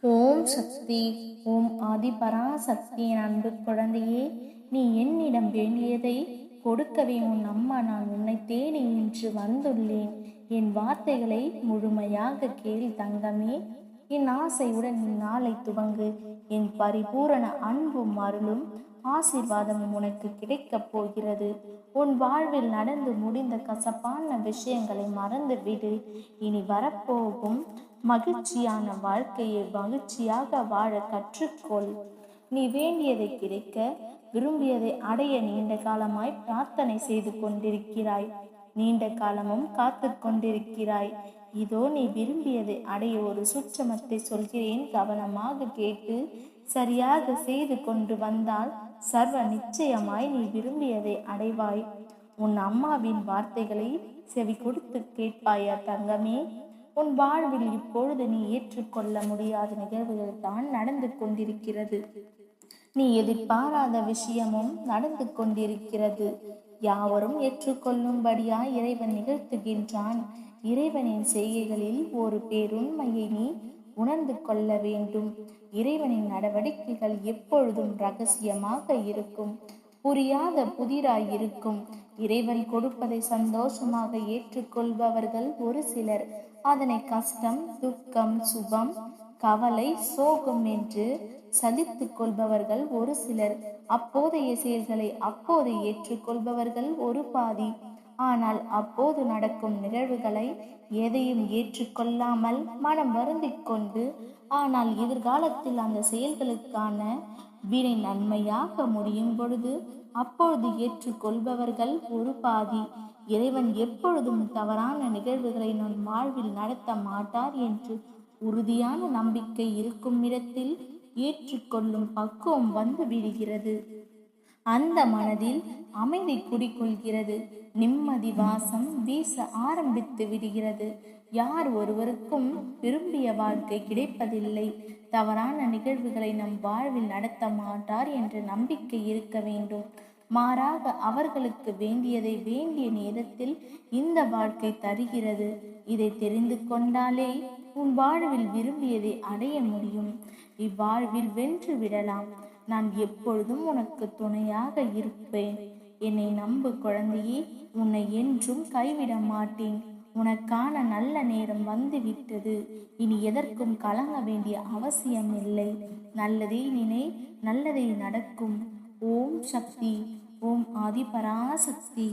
ஓம் சக்தி ஓம் ஆதிபராசக்தியின் அன்பு குழந்தையே நீ என்னிடம் வேண்டியதை கொடுக்கவே உன் அம்மா நான் உன்னை தேடி இன்று வந்துள்ளேன். என் வார்த்தைகளை முழுமையாக கேள் தங்கமே. என் ஆசையுடன் நாளை துவங்கு. என் பரிபூரண அன்பும் அருளும் ஆசீர்வாதமும் உனக்கு கிடைக்கப் போகிறது. உன் வாழ்வில் நடந்து முடிந்த கசப்பான விஷயங்களை மறந்துவிடு. இனி வரப்போகும் மகிழ்ச்சியான வாழ்க்கையை மகிழ்ச்சியாக வாழ கற்றுக்கொள். நீ வேண்டியதை கிடைக்க விரும்பியதை அடைய நீண்ட காலமாய் பிரார்த்தனை செய்து கொண்டிருக்கிறாய். நீண்ட காலமும் காத்து கொண்டிருக்கிறாய். இதோ நீ விரும்பியதை அடைய ஒரு சுற்றமத்தை சொல்கிறேன். கவனமாக கேட்டு சரியாக செய்து கொண்டு வந்தால் சர்வ நிச்சயமாய் நீ விரும்பியதை அடைவாய். உன் அம்மாவின் வார்த்தைகளை செவி கொடுத்து கேட்பாயா தங்கமே? உன் வாழ்வில் இப்பொழுது நீ ஏற்றுக்கொள்ள முடியாத நிகழ்வுகள் தான் நடந்து கொண்டிருக்கிறது. நீ எதிர்பாராத விஷயமும் நடந்து கொண்டிருக்கிறது. யாவரும் ஏற்றுக்கொள்ளும்படியா இறைவன் நிகழ்த்துகின்றான். இறைவனின் செய்கைகளில் ஒரு பேருண்மையை நீ உணர்ந்து கொள்ள வேண்டும். இறைவனின் நடவடிக்கைகள் எப்பொழுதும் ரகசியமாக இருக்கும். புரியாத புதிராய் இருக்கும். இறைவன் கொடுப்பதை சந்தோஷமாக ஏற்றுக்கொள்பவர்கள் ஒரு சிலர். அதனை கஷ்டம் துக்கம் சுபம் கவலை சோகம் என்று சலித்துக் கொள்பவர்கள் ஒரு சிலர். அப்போதைய செயல்களை அப்போது ஏற்றுக்கொள்பவர்கள் ஒரு பாதி. ஆனால் அப்போது நடக்கும் நிகழ்வுகளை எதையும் ஏற்றுக்கொள்ளாமல் மனம் வருந்திக் கொண்டு ஆனால் எதிர்காலத்தில் அந்த செயல்களுக்கான வினை நன்மையாக முடியும் பொழுது அப்பொழுது ஏற்றுக்கொள்பவர்கள் ஒரு பாதி. இறைவன் எப்பொழுதும் தவறான நிகழ்வுகளை நம் வாழ்வில் நடத்த மாட்டார் என்று உறுதியான நம்பிக்கை இருக்கும் இடத்தில் ஏற்றுக்கொள்ளும் பக்குவம் வந்து விடுகிறது. அந்த மனதில் அமைதி குடிக்கொள்கிறது நிம்மதி வாசம் வீச ஆரம்பித்து விடுகிறது. யார் ஒருவருக்கும் விரும்பிய வாழ்க்கை கிடைப்பதில்லை. தவறான நிகழ்வுகளை நம் வாழ்வில் நடத்த மாட்டார் என்ற நம்பிக்கை இருக்க வேண்டும். மாறாக அவர்களுக்கு வேண்டியதை வேண்டிய நேரத்தில் இந்த வாழ்க்கை தருகிறது. இதை தெரிந்து கொண்டாலே உன் வாழ்வில் விரும்பியதை அடைய முடியும். இவ்வாழ்வில் வென்று விடலாம். நான் எப்பொழுதும் உனக்கு துணையாக இருப்பேன். என்னை நம்பு குழந்தையே உன்னை என்றும் கைவிட மாட்டேன். உனக்கான நல்ல நேரம் வந்துவிட்டது. இனி எதற்கும் கலங்க வேண்டிய அவசியம் இல்லை. நல்லதே நினை நல்லதே நடக்கும். ஓம் சக்தி ஓம் ஆதிபராசக்தி.